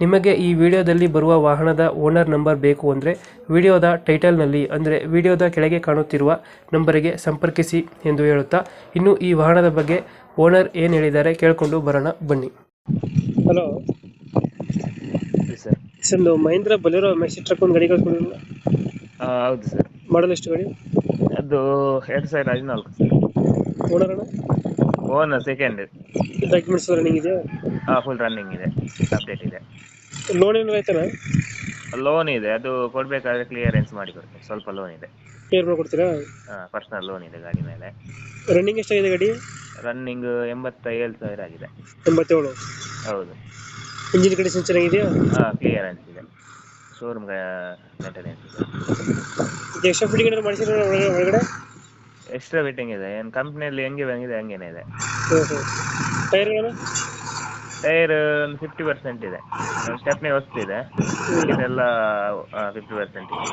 ನಿಮಗೆ ಈ ವಿಡಿಯೋದಲ್ಲಿ ಬರುವ ವಾಹನದ ಓನರ್ ನಂಬರ್ ಬೇಕು ಅಂದರೆ ವಿಡಿಯೋದ ಟೈಟಲ್ನಲ್ಲಿ ಅಂದರೆ ವಿಡಿಯೋದ ಕೆಳಗೆ ಕಾಣುತ್ತಿರುವ ನಂಬರಿಗೆ ಸಂಪರ್ಕಿಸಿ ಎಂದು ಹೇಳುತ್ತಾ ಇನ್ನು ಈ ವಾಹನದ ಬಗ್ಗೆ ಓನರ್ ಏನು ಹೇಳಿದ್ದಾರೆ ಕೇಳಿಕೊಂಡು ಬರೋಣ ಬನ್ನಿ. Hello. Sir. Sir Mahindra Bolero maxi truck ಒಂದು ಗಾಡಿ ಹೌದು ಸರ್. ಮಾಡಲ್ ಎಷ್ಟು ಗಾಡಿ? ಅದು ಎರಡು ಸಾವಿರ ಹದಿನಾಲ್ಕು ಸರ್. ಓನರ್ ಅಣ್ಣ? ಓನ್ ಸೆಕೆಂಡ್ ಡಾಕ್ಯುಮೆಂಟ್ಸ್ ರನ್ನಿಂಗ್ ಇದೆಯಾ? ಫುಲ್ ರನ್ನಿಂಗ್ ಇದೆ. ಅಪ್ಡೇಟ್ ಇದೆ. ಲೋನ್ ಏನು ಲೋನ್ ಇದೆ. ಅದು ಕೊಡಬೇಕಾದ್ರೆ ಕ್ಲಿಯರೆನ್ಸ್ ಮಾಡಿ ಕೊಡ್ತೀನಿ. ಸ್ವಲ್ಪ ಲೋನ್ ಇದೆ. ಕ್ಲಿಯರ್ ಮಾಡ್ಕೊಡ್ತೀರಾ ಪರ್ಸನಲ್ ಲೋನ್ ಇದೆ ಗಾಡಿ ಮೇಲೆ. ರನ್ನಿಂಗ್ ಎಷ್ಟಾಗಿದೆ ಗಾಡಿ? ರನ್ನಿಂಗ್ ಎಂಬತ್ತ ಏಳು ಸಾವಿರ ಆಗಿದೆ. ಎಂಬತ್ತೇಳು? ಹೌದು. ಇಂಜಿನ್ ಕಂಡೀಷನ್ ಚೆನ್ನಾಗಿದೆಯಾ? ಹಾಂ ಕ್ಲಿಯರೆನ್ಸ್ ಇದೆ. ಶೋರೂಮ್ ಮೇಂಟೆನೆನ್ಸ್ ಇದೆ. ಎಷ್ಟು ಫಿಟ್ಟಿಂಗ್ ಮಾಡಿಸಿದ್ರೆ ಮಾಡಿಸಿರೋ ಒಳಗಡೆ ಎಕ್ಸ್ಟ್ರಾ ವೇಟಿಂಗ್ ಇದೆ. ಏನ್ ಕಂಪ್ನಿಯಲ್ಲಿ ಹೆಂಗೆ ಬಂದಿದೆ ಹಂಗೇನೆ ಇದೆ. ಟೈರ್ಗಳನ್ನು ಟೈರ್ ಒಂದು ಫಿಫ್ಟಿ ಪರ್ಸೆಂಟ್ ಇದೆ. ಸ್ಟೆಪ್ನಿ ಹೊಸ್ತಿದೆ ಇದೆಲ್ಲ ಫಿಫ್ಟಿ ಪರ್ಸೆಂಟ್ ಇದೆ.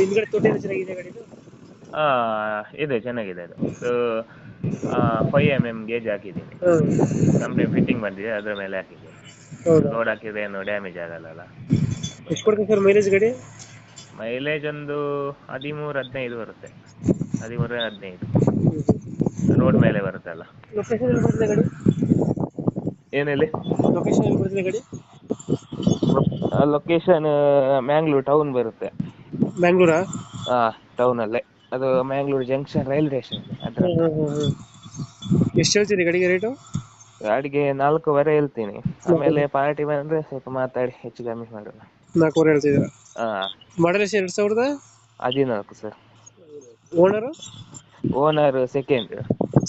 ಹಿಂದ್ಗಡೆ ತೊಟ್ಟಿ ಎಲ್ಲ ಚೆನ್ನಾಗಿದೆ ಗಾಡಿದು ಆ, ಇದೆ ಚೆನ್ನಾಗಿದೆ ಅದು. ಫೈವ್ ಎಂ ಎಂ ಗೇಜ್ ಹಾಕಿದ್ದೀನಿ. ಕಂಪ್ನಿ ಫಿಟ್ಟಿಂಗ್ ಬಂದಿದೆ ಅದರ ಮೇಲೆ ಹಾಕಿದ್ದೀನಿ. ರೋಡ್ ಹಾಕಿದ್ರೆ ಏನು ಡ್ಯಾಮೇಜ್ ಆಗಲ್ಲ ಎಷ್ಟು ಕೊಡ್ತೀವಿ ಸರ್ ಮೈಲೇಜ್ ಗಾಡಿ? ಮೈಲೇಜ್ ಒಂದು ಹದಿಮೂರು ಹದಿನೈದು ಬರುತ್ತೆ. ಹದಿಮೂರು ಹದಿನೈದು. ರೋಡ್ ಮೇಲೆ ಬರುತ್ತಲ್ಲ ಲೊಕೇಶನ್ ಎಲ್ಲಿ ಬರ್ತದೆ ಗಾಡಿ? ಏನಲ್ಲಿ ಲೊಕೇಶನ್ ಎಲ್ಲಿ ಬರ್ತದೆ ಗಾಡಿ? ಲೊಕೇಶನ್ ಮ್ಯಾಂಗ್ಳೂರ್ ಟೌನ್ ಬರುತ್ತೆ. ಮ್ಯಾಂಗ್ಳೂರ ಹಾ ಟೌನ್ ಟೌನಲ್ಲೇ ಅದು ಮ್ಯಾಂಗ್ಳೂರ್ ಜಂಕ್ಷನ್ ರೈಲ್ವೆ ಸ್ಟೇಷನ್ ಅದ್ರ ಎಷ್ಟು ಹೇಳ್ತೀರಿ ಗಾಡಿಗೆ ರೇಟು ಗಾಡಿಗೆ ನಾಲ್ಕೂವರೆ ಹೇಳ್ತೀನಿ. ಆಮೇಲೆ ಪಾರ್ಟಿ ಬಂದ್ರೆ ಸ್ವಲ್ಪ ಮಾತಾಡಿ ಹೆಚ್ಚು ಕಮ್ಮಿ ಮಾಡೋಣ. ನಾಲ್ಕೂವರೆ ಹೇಳ್ತಿದ್ದೀರಾ? ಹಾಂ ಮಾಡಲ್ ಎಷ್ಟು ಎರಡು ಸಾವಿರದ? ಹದಿನಾಲ್ಕು sir owner owner second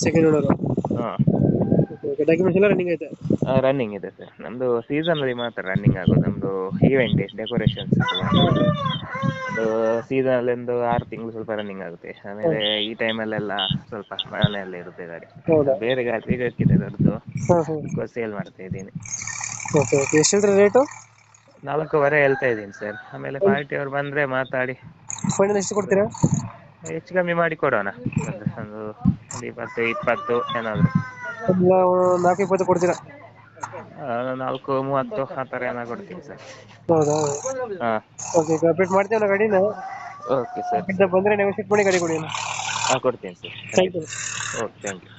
second owner ಹಾಂ. ಡಾಕ್ಯುಮೆಂಟ್ಸ್ ಎಲ್ಲ ರನ್ನಿಂಗ್ ಐತೆ? ರನ್ನಿಂಗ್ ಇದೆ ಸರ್. ನಮ್ಮದು ಸೀಸನಲ್ಲಿ ಮಾತ್ರ ರನ್ನಿಂಗ್ ಆಗೋದು. ನಮ್ಮದು ಈವೆಂಟ್ ಡೆಕೋರೇಷನ್ಸ್ ಅದು ಸೀಸನಲ್ಲಿ ಒಂದು ಆರು ತಿಂಗಳು ಸ್ವಲ್ಪ ರನ್ನಿಂಗ್ ಆಗುತ್ತೆ. ಆಮೇಲೆ ಈ ಟೈಮಲ್ಲೆಲ್ಲ ಸ್ವಲ್ಪ ಮನೆಯಲ್ಲೇ ಇರುತ್ತೆ ಗಾಡಿ. ಹೌದಾ? ಬೇರೆ ಗಾಡಿ ಬೇಕಿದೆ ದೊಡ್ಡದು. ಹಾಂ ಹಾಂ. ಸೇಲ್ ಮಾಡ್ತಾ ಇದ್ದೀನಿ. ಓಕೆ ಓಕೆ ಎಷ್ಟು ಹೇಳ್ತೀರಿ ರೇಟು ನಾಲ್ಕೂವರೆ ಹೇಳ್ತಾ ಇದ್ದೀನಿ ಸರ್. ಆಮೇಲೆ ಪಾರ್ಟಿ ಅವ್ರು ಬಂದರೆ ಮಾತಾಡಿ. ಫೈನಲ್ ಎಷ್ಟು ಕೊಡ್ತೀರಾ? ಹೆಚ್ಚು ಕಮ್ಮಿ ಮಾಡಿ ಕೊಡೋಣ. ಅಂದ್ರೆ ಒಂದು ಒಂದು ಇಪ್ಪತ್ತು ಇಪ್ಪತ್ತು ಏನಾದ್ರು. ಒಂದು ನಾಲ್ಕು ಇಪ್ಪತ್ತು ಕೊಡ್ತೀರಾ? ನಾಲ್ಕು ಮೂವತ್ತು ಆ ಥರ ಏನಾದ್ರು ಕೊಡ್ತೀನಿ ಸರ್. ಹೌದಾ? ಹಾಂ. ಓಕೆ ಅಪ್ಡೇಟ್ ಮಾಡ್ತೀವಿ ನಾವು ಗಾಡಿನ? ಓಕೆ ಸರ್ ಇಂದ ಬಂದರೆ ನೆಗೋಷಿಯೇಟ್ ಮಾಡಿ ಗಾಡಿ ಕೊಡಿ ಹಾಂ ಕೊಡ್ತೀನಿ sir. Thank you okay thank you